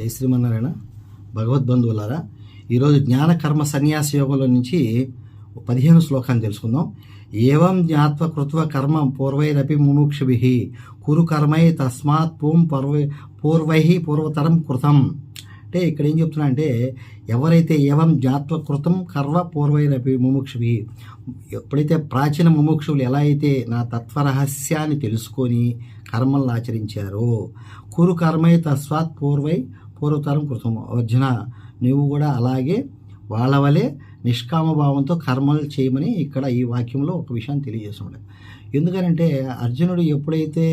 జై శ్రీమన్నారాయణ. భగవద్బంధువులారా ఈరోజు జ్ఞానకర్మ సన్యాస యోగంలో నుంచి పదిహేను శ్లోకాన్ని తెలుసుకుందాం. ఏవం జ్ఞాత్వ కృత్వ కర్మ పూర్వైరపి ముముక్షుభి కురు కర్మై తస్మాత్ పూం పూర్వై పూర్వై పూర్వతరం కృతం. అంటే ఇక్కడ ఏం చెప్తున్నా అంటే ఎవరైతే ఏవం జ్ఞాత్వ కృతం కర్మ పూర్వైరపి ముముక్షుభి ఎప్పుడైతే ప్రాచీన ముముక్షువులు ఎలా అయితే నా తత్వరహస్యాన్ని తెలుసుకొని కర్మలను ఆచరించారో కురు కర్మై తస్మాత్ పూర్వై పూర్వతరం కృతం అర్జున నువ్వు కూడా అలాగే వాళ్ళ వలె నిష్కామ భావంతో కర్మలు చేయమని ఇక్కడ ఈ వాక్యంలో ఒక విషయాన్ని తెలియజేస్తున్నాడు. ఎందుకనంటే అర్జునుడు ఎప్పుడైతే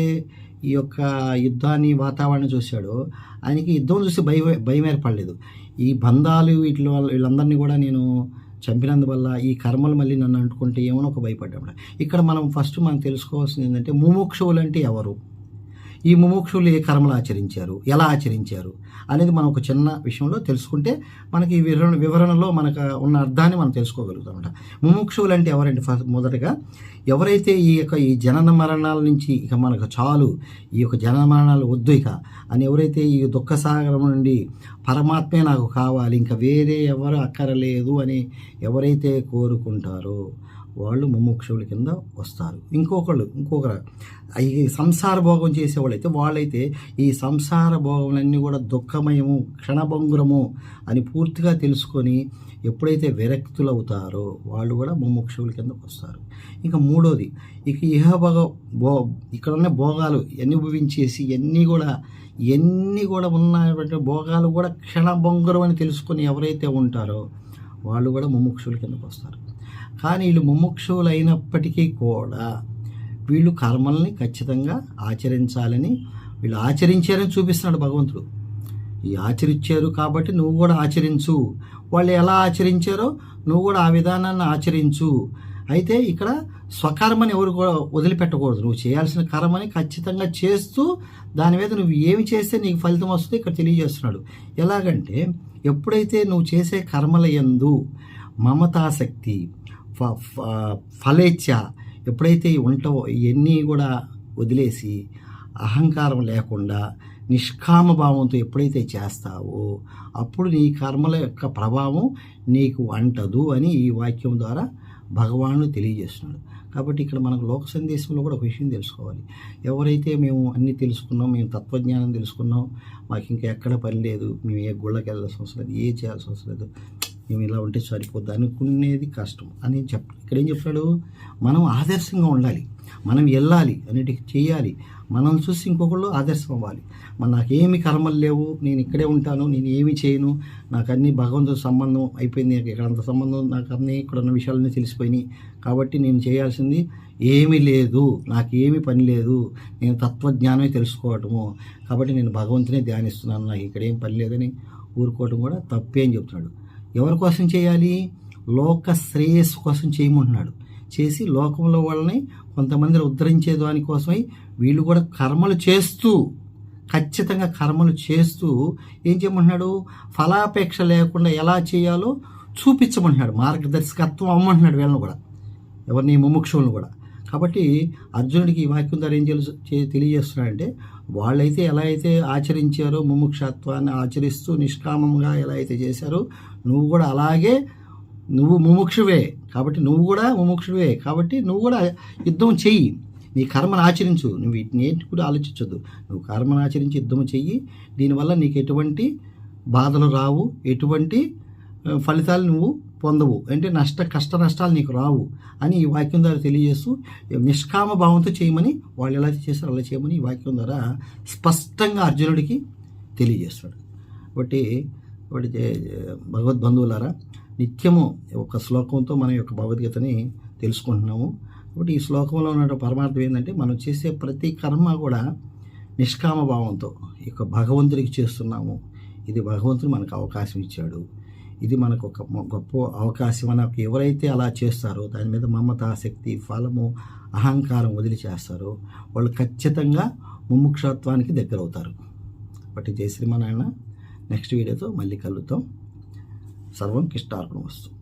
ఈ యొక్క యుద్ధాన్ని వాతావరణం చూశాడో ఆయనకి యుద్ధం చూసి భయం భయం ఏర్పడలేదు. ఈ బంధాలు వీటి వల్ల వీళ్ళందరినీ కూడా నేను చంపినందువల్ల ఈ కర్మలు మళ్ళీ నన్ను అంటుకుంటే ఏమో ఒక భయపడ్డాడు. ఇక్కడ మనం ఫస్ట్ మనం తెలుసుకోవాల్సింది ఏంటంటే ముముక్షువులు అంటే ఎవరు? ఈ ముముక్షులు ఏ కర్మలు ఆచరించారు. ఎలా ఆచరించారు? అనేది మనం ఒక చిన్న విషయంలో తెలుసుకుంటే మనకి ఈ వివరణ వివరణలో మనకు ఉన్న అర్థాన్ని మనం తెలుసుకోగలుగుతాం అనమాట ముముక్షువులు అంటే ఎవరంటే ఫస్ట్ మొదటగా ఎవరైతే ఈ యొక్క ఈ జనన మరణాల నుంచి ఇక మనకు చాలు ఈ యొక్క జనన మరణాలు వద్దు ఇక అని ఎవరైతే ఈ దుఃఖ సాగరం నుండి పరమాత్మే నాకు కావాలి ఇంకా వేరే ఎవరు అక్కరలేదు అని ఎవరైతే కోరుకుంటారో వాళ్ళు ముముక్షువుల కింద వస్తారు. ఇంకొకళ్ళు ఇంకొకరు ఈ సంసార భోగం చేసేవాళ్ళైతే వాళ్ళైతే ఈ సంసార భోగములన్నీ కూడా దుఃఖమయము క్షణభంగురము అని పూర్తిగా తెలుసుకొని ఎప్పుడైతే విరక్తులు అవుతారో వాళ్ళు కూడా ముముక్షువుల కిందకు వస్తారు. ఇంకా మూడోది ఇక ఇహ భోగ భో ఇక్కడ ఉన్న భోగాలు అనుభవించేసి ఇవన్నీ కూడా ఎన్ని కూడా ఉన్నటువంటి భోగాలు కూడా క్షణభంగురం అని తెలుసుకొని ఎవరైతే ఉంటారో వాళ్ళు కూడా ముముక్షుల కిందకు వస్తారు. కానీ వీళ్ళు ముముక్షువులు అయినప్పటికీ కూడా వీళ్ళు కర్మల్ని ఖచ్చితంగా ఆచరించాలని వీళ్ళు ఆచరించారని చూపిస్తున్నాడు భగవంతుడు. ఈ ఆచరించారు కాబట్టి నువ్వు కూడా ఆచరించు. వాళ్ళు ఎలా ఆచరించారో నువ్వు కూడా ఆ విధానాన్ని ఆచరించు. అయితే ఇక్కడ స్వకర్మని ఎవరు కూడా వదిలిపెట్టకూడదు. నువ్వు చేయాల్సిన కర్మని ఖచ్చితంగా చేస్తూ దాని మీద నువ్వు ఏమి చేస్తే నీకు ఫలితం వస్తుందో ఇక్కడ తెలియజేస్తున్నాడు. ఎలాగంటే ఎప్పుడైతే నువ్వు చేసే కర్మల యందు మమతాశక్తి ఫలేచ్ఛ ఎప్పుడైతే ఉంటావో ఇవన్నీ కూడా వదిలేసి అహంకారం లేకుండా నిష్కామ భావంతో ఎప్పుడైతే చేస్తావో అప్పుడు నీ కర్మల యొక్క ప్రభావం నీకు అంటదు అని ఈ వాక్యం ద్వారా భగవానుడు తెలియజేస్తున్నాడు. కాబట్టి ఇక్కడ మనకు లోక సందేశంలో కూడా ఒక విషయం తెలుసుకోవాలి. ఎవరైతే మేము అన్నీ తెలుసుకున్నాం మేము తత్వజ్ఞానం తెలుసుకున్నాం మాకు ఇంకా ఎక్కడ పని లేదు మేము ఏ గుళ్ళకి వెళ్ళాల్సిన అవసరం లేదు ఏ చేయాల్సిన అవసరం లేదు మేము ఇలా ఉంటే సరిపోద్ది అనుకునేది కష్టం అని చెప్ ఇక్కడ ఏం చెప్తాడు మనం ఆదర్శంగా ఉండాలి. మనం వెళ్ళాలి అనేటికి చేయాలి. మనం చూసి ఇంకొకళ్ళు ఆదర్శం అవ్వాలి. మన నాకేమి కర్మలు లేవు. నేను ఇక్కడే ఉంటాను. నేను ఏమి చేయను. నాకు అన్ని భగవంతుడు సంబంధం అయిపోయింది. నాకు ఇక్కడ అంత సంబంధం నాకు అన్ని ఇక్కడ ఉన్న విషయాలన్నీ తెలిసిపోయినాయి. కాబట్టి నేను చేయాల్సింది ఏమీ లేదు. నాకు ఏమీ పని లేదు. నేను తత్వజ్ఞానమే తెలుసుకోవటము. కాబట్టి నేను భగవంతునే ధ్యానిస్తున్నాను. నాకు ఇక్కడ ఏం పని లేదని ఊరుకోవటం కూడా తప్పే అని చెప్తున్నాడు. ఎవరి కోసం చేయాలి? లోక శ్రేయస్సు కోసం చేయమంటున్నాడు. చేసి లోకంలో వాళ్ళని కొంతమందిని ఉద్ధరించే దానికోసమై వీళ్ళు కూడా కర్మలు చేస్తూ ఖచ్చితంగా కర్మలు చేస్తూ ఏం చేయమంటున్నాడు? ఫలాపేక్ష లేకుండా ఎలా చేయాలో చూపించమంటున్నాడు. మార్గదర్శకత్వం అమ్మంటున్నాడు వీళ్ళని కూడా. ఎవరిని? ముముక్షులను కూడా. కాబట్టి అర్జునుడికి ఈ వాక్యం ద్వారా ఏం తెలుసు తెలియజేస్తున్నాడంటే వాళ్ళైతే ఎలా అయితే ఆచరించారో ముముక్షత్వాన్ని ఆచరిస్తూ నిష్కామంగా ఎలా అయితే చేశారో నువ్వు కూడా అలాగే నువ్వు ముముక్షువే. కాబట్టి నువ్వు కూడా ముముక్షువే. కాబట్టి నువ్వు కూడా యుద్ధం చెయ్యి. నీ కర్మను ఆచరించు. నువ్వు వీటిని ఏంటి కూడా ఆలోచించొద్దు. నువ్వు కర్మను ఆచరించి యుద్ధం చెయ్యి. దీనివల్ల నీకు ఎటువంటి బాధలు రావు. ఎటువంటి ఫలితాలు నువ్వు పొందవు. అంటే నష్ట కష్ట నష్టాలు నీకు రావు అని ఈ వాక్యం ద్వారా తెలియజేస్తూ నిష్కామ భావంతో చేయమని వాళ్ళు ఎలా చేస్తారో అలా చేయమని ఈ వాక్యం ద్వారా స్పష్టంగా అర్జునుడికి తెలియజేస్తాడు కాబట్టి ఒకటి భగవద్బంధువులారా నిత్యము ఒక శ్లోకంతో మన యొక్క భగవద్గీతని తెలుసుకుంటున్నాము. కాబట్టి ఈ శ్లోకంలో ఉన్న పరమార్థం ఏంటంటే మనం చేసే ప్రతి కర్మ కూడా నిష్కామ భావంతో ఈ యొక్క భగవంతుడికి చేస్తున్నాము. ఇది భగవంతుడు మనకు అవకాశం ఇచ్చాడు. ఇది మనకు ఒక గొప్ప అవకాశం మనకు ఎవరైతే అలా చేస్తారో దాని మీద మమత ఆసక్తి ఫలము అహంకారం వదిలి చేస్తారో వాళ్ళు ఖచ్చితంగా ముముక్షత్వానికి దగ్గరవుతారు. ఒకటి జయ శ్రీమనారాయణ నెక్స్ట్ వీడియోతో మళ్ళీ కలుద్దాం. సర్వం కృష్ణార్పణ వస్తుంది